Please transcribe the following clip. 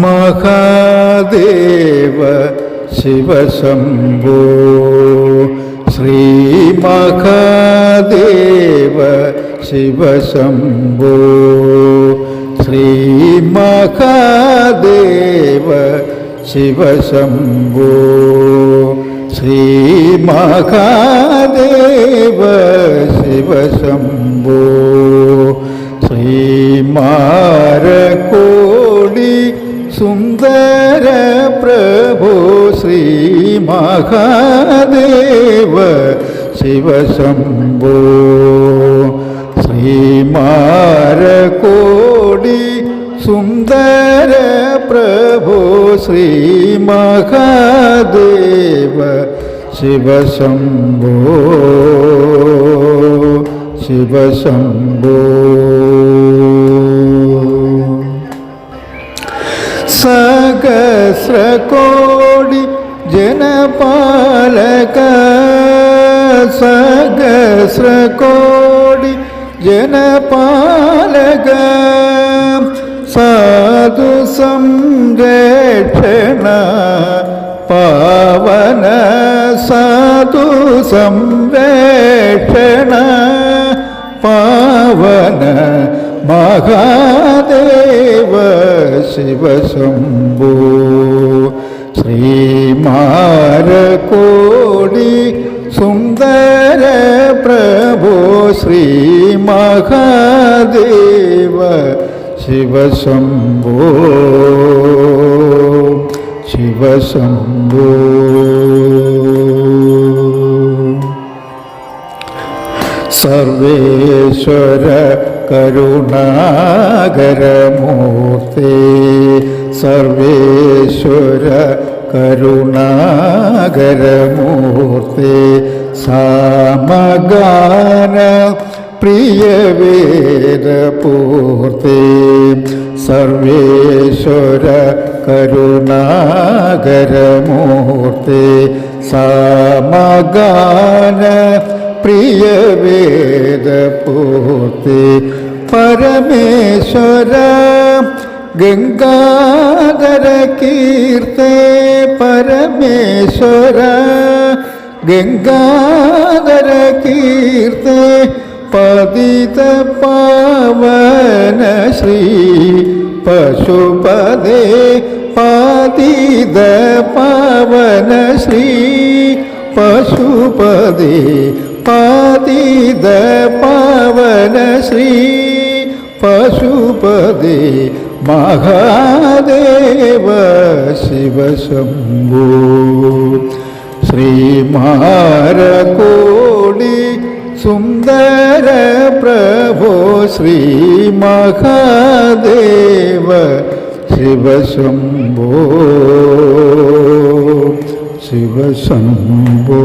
മഹാദേവ ശിവശംഭോ. ശ്രീ മഹാദേവ ശിവശംഭോ. ശ്രീ മഹാദേവ ശിവശംഭോ. ശ്രീ മഹാദേവ ശിവശംഭോ. ശ്രീമാരകോടി സുന്ദര പ്രഭു ശ്രീ മഹാദേവ ശിവശംഭോ. ശ്രീമാരകോടി സുന്ദര പ്രഭു ശ്രീ മഹാദേവ ശിവശംഭോ. ശിവശംഭോ. സഹസ്രകോടി ജനപാലക സഹസ്രകോടി ജനപാലക സാധു സംരക്ഷണ പാവന സാധു സംരക്ഷണ പാവന മഹാദേവ ശിവശംഭൂ ശ്രീമാരകോടി സുന്ദര പ്രഭോ ശ്രീ മഹാദേവ ശിവശംഭോ ശിവശംഭോ സർവേശ്വര കരുണാകരമൂർത്തി. സർവേശ്വര കരുണാകരമൂർത്തി. സാമഗാന പ്രിയവേദപൂർത്തി. സർവേശ്വര കരുണാകരമൂർത്തി. സാമഗാന പ്രിയവേദപൂർത്തി പരമേശ്വര ഗംഗാധര കീർത്തെ പരമേശ്വര ഗംഗാധര കീർത്തെ പതിത പാവന ശ്രീ പശുപദേ പാതിത പാവന ശ്രീ പശുപദേ പാതിത പാവന ശ്രീ പശുപതി മഹാദേവ ശിവശംഭോ ശ്രീമാരകോടി സുന്ദര പ്രഭോ ശ്രീ മഹാദേവ ശിവശംഭോ ശിവശംഭോ